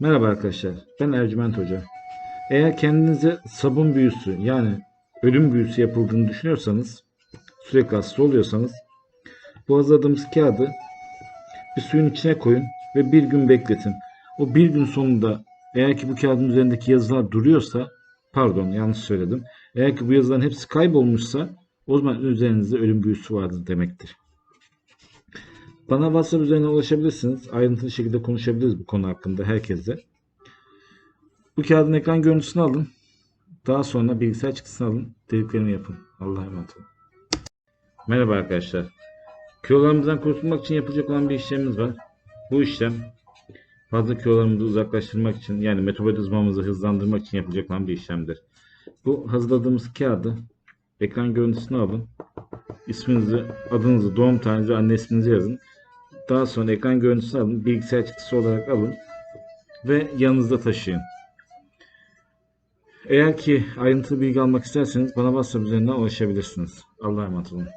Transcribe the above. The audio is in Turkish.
Merhaba arkadaşlar, ben Ercüment Hoca. Eğer kendinize sabun büyüsü yani ölüm büyüsü yapıldığını düşünüyorsanız, sürekli hasta oluyorsanız, bu hazırladığımız kağıdı bir suyun içine koyun ve bir gün bekletin. O bir gün sonunda eğer ki bu kağıdın üzerindeki yazılar duruyorsa, pardon yanlış söyledim, eğer ki bu yazıların hepsi kaybolmuşsa o zaman üzerinizde ölüm büyüsü vardır demektir. Bana WhatsApp üzerinden ulaşabilirsiniz. Ayrıntılı şekilde konuşabiliriz bu konu hakkında herkesle. Bu kağıdın ekran görüntüsünü alın. Daha sonra bilgisayar çıktısını alın. Dediklerimi yapın. Allah'a emanet olun. Merhaba arkadaşlar. Kilolarımızdan kurtulmak için yapılacak olan bir işlemimiz var. Bu işlem fazla kilolarımızı uzaklaştırmak için yani metabolizmamızı hızlandırmak için yapılacak olan bir işlemdir. Bu hazırladığımız kağıdı ekran görüntüsünü alın. İsminizi, adınızı, doğum tarihinizi, anne isminizi yazın. Daha sonra ekran görüntüsü alın, bilgisayar çıktısı olarak alın ve yanınızda taşıyın. Eğer ki ayrıntılı bilgi almak isterseniz bana WhatsApp üzerinden ulaşabilirsiniz. Allah'a emanet olun.